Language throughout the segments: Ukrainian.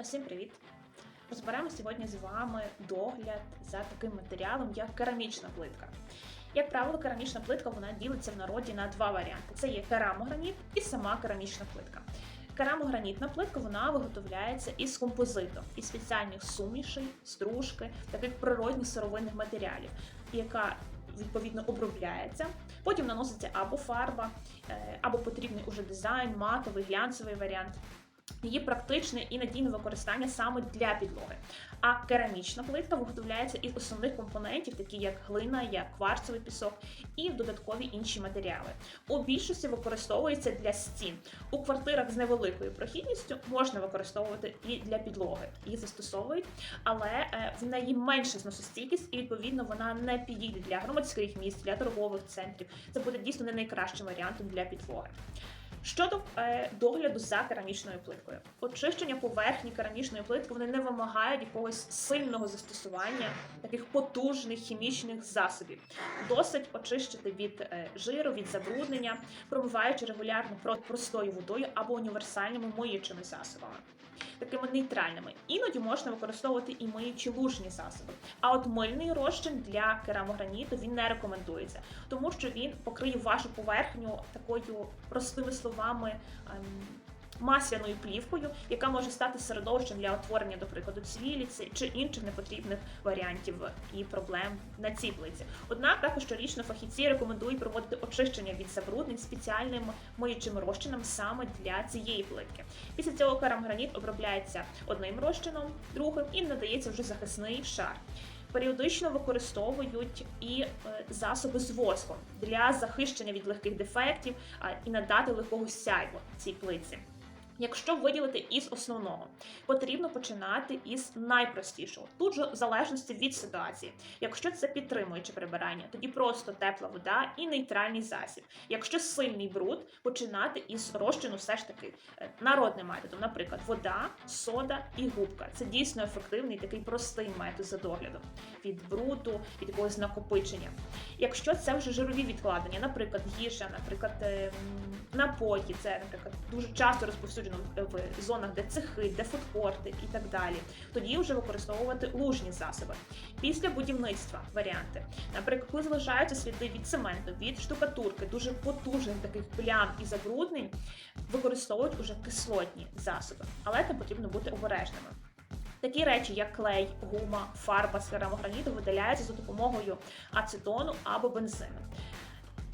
Всім привіт! Розберемо сьогодні з вами догляд за таким матеріалом, як керамічна плитка. Як правило, керамічна плитка вона ділиться в народі на два варіанти: це є керамограніт і сама керамічна плитка. Керамогранітна плитка вона виготовляється із композиту, із спеціальних сумішей, стружки, таких природних сировинних матеріалів, яка відповідно обробляється. Потім наноситься або фарба, е, або потрібний уже дизайн, матовий, глянцевий варіант. Її практичне і надійне використання саме для підлоги. А керамічна плитка виготовляється із основних компонентів, такі як глина, як кварцевий пісок і додаткові інші матеріали. У більшості використовується для стін. У квартирах з невеликою прохідністю можна використовувати і для підлоги. Її застосовують, але е, в неї менша зносостійкість, і відповідно вона не підійде для громадських місць, для торгових центрів. Це буде дійсно не найкращим варіантом для підлоги. Щодо е, догляду за керамічною плиткою, очищення поверхні керамічної плитки вони не вимагають якогось сильного застосування таких потужних хімічних засобів. Досить очистити від е, жиру, від забруднення, промиваючи регулярно про- простою водою або універсальними миючими засобами, такими нейтральними. Іноді можна використовувати і миючі лужні засоби. А от мильний розчин для керамограніту він не рекомендується, тому що він покриє вашу поверхню такою простими словами. Масляною плівкою, яка може стати середовищем для утворення, до прикладу, цвіліці чи інших непотрібних варіантів і проблем на цій плиці. Однак також щорічно фахівці рекомендують проводити очищення від забруднень спеціальним миючим розчином саме для цієї плитки. Після цього керамграніт обробляється одним розчином, другим і надається вже захисний шар. Періодично використовують і е, засоби з воском для захищення від легких дефектів і надати легкого сяйва цій плитці. Якщо виділити із основного, потрібно починати із найпростішого. Тут же в залежності від ситуації. Якщо це підтримуюче прибирання, тоді просто тепла вода і нейтральний засіб. Якщо сильний бруд, починати із розчину все ж таки е, народним методом, наприклад, вода, сода і губка. Це дійсно ефективний такий простий метод за доглядом від бруду, від якогось накопичення. Якщо це вже жирові відкладення, наприклад, їжа, наприклад, е, напої, це, наприклад, дуже часто розповсюджено в зонах, де цехи, де фудкорти і так далі. Тоді вже використовувати лужні засоби. Pісля будівництва варіанти, наприклад, коли залишаються сліди від цементу, від штукатурки, дуже потужних таких плям і забруднень, використовують уже кислотні засоби, але там потрібно бути обережними. Такі речі, як клей, гума, фарба з керамограніту, видаляються за допомогою ацетону або бензину.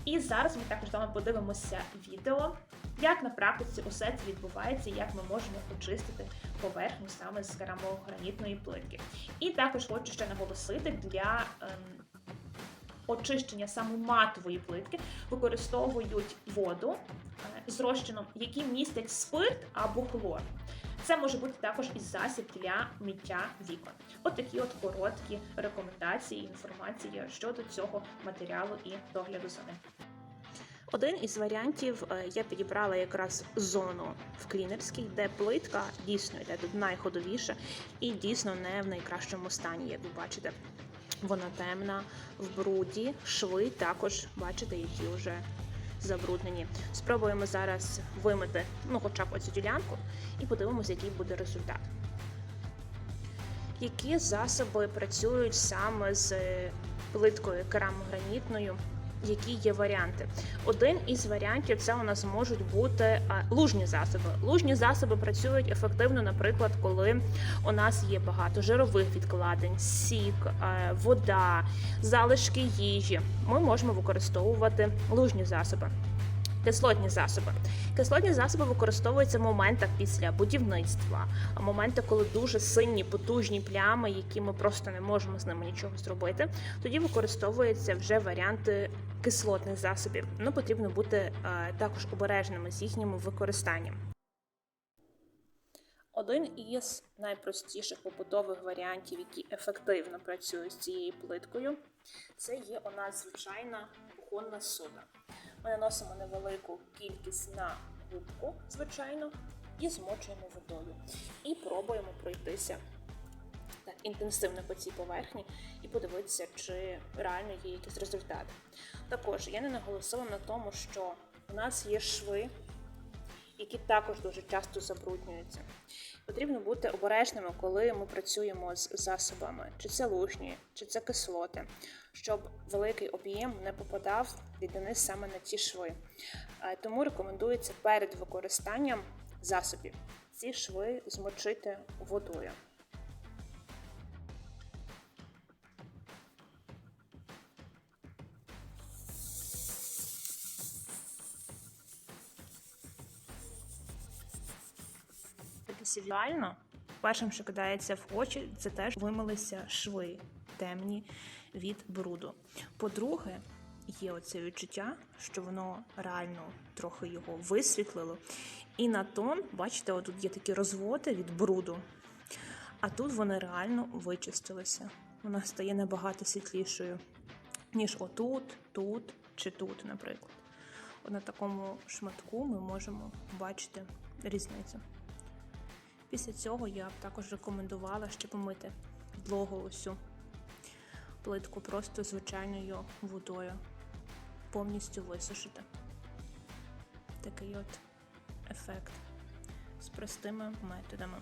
І зараз ми також з вами подивимося відео, як на практиці усе це відбувається, як ми можемо очистити поверхню саме з керамогранітної плитки. І також хочу ще наголосити для ем, очищення саме матової плитки використовують воду е, з розчином, які містять спирт або хлор. Це може бути також і засіб для миття вікон. От такі от короткі рекомендації, інформація щодо цього матеріалу і догляду за ним. Один із варіантів е, я підібрала якраз зону в клінерській, де плитка дійсно йде тут найходовіша і дійсно не в найкращому стані, як ви бачите. Вона темна, в бруді, шви також бачите, які вже забруднені. Спробуємо зараз вимити, ну хоча б оцю ділянку, і подивимося, який буде результат. Які засоби працюють саме з плиткою керамогранітною? Які є варіанти? Один із варіантів це у нас можуть бути лужні засоби. Лужні засоби працюють ефективно, наприклад, коли у нас є багато жирових відкладень, сік, е, вода, залишки їжі. Ми можемо використовувати лужні засоби. Кислотні засоби. Кислотні засоби використовуються в моментах після будівництва, а моменти, коли дуже сильні, потужні плями, які ми просто не можемо з ними нічого зробити. Тоді використовуються вже варіанти кислотних засобів. Ну потрібно бути е, також обережними з їхнім використанням. Один із найпростіших побутових варіантів, які ефективно працюють з цією плиткою, це є у нас звичайна кухонна сода. Ми наносимо невелику кількість на губку, звичайно, і змочуємо водою. І пробуємо пройтися так інтенсивно по цій поверхні і подивитися, чи реально є якийсь результат. Також я не наголосила на тому, що у нас є шви які також дуже часто забруднюються. Потрібно бути обережними, коли ми працюємо з засобами, чи це лужні, чи це кислоти, щоб великий об'єм не попадав рідини саме на ці шви. Е, Тому рекомендується перед використанням засобів ці шви змочити водою. Візуально, першим, що кидається в очі, це теж вимилися шви темні від бруду. По-друге, є оце відчуття, що воно реально трохи його висвітлило. І на тон, бачите, отут є такі розводи від бруду, а тут вони реально вичистилися. Вона стає набагато світлішою, ніж отут, тут чи тут, наприклад. От на такому шматку ми можемо бачити різницю. Після цього я б також рекомендувала ще помити підлогу усю плитку просто звичайною водою, повністю висушити. Такий от ефект з простими методами.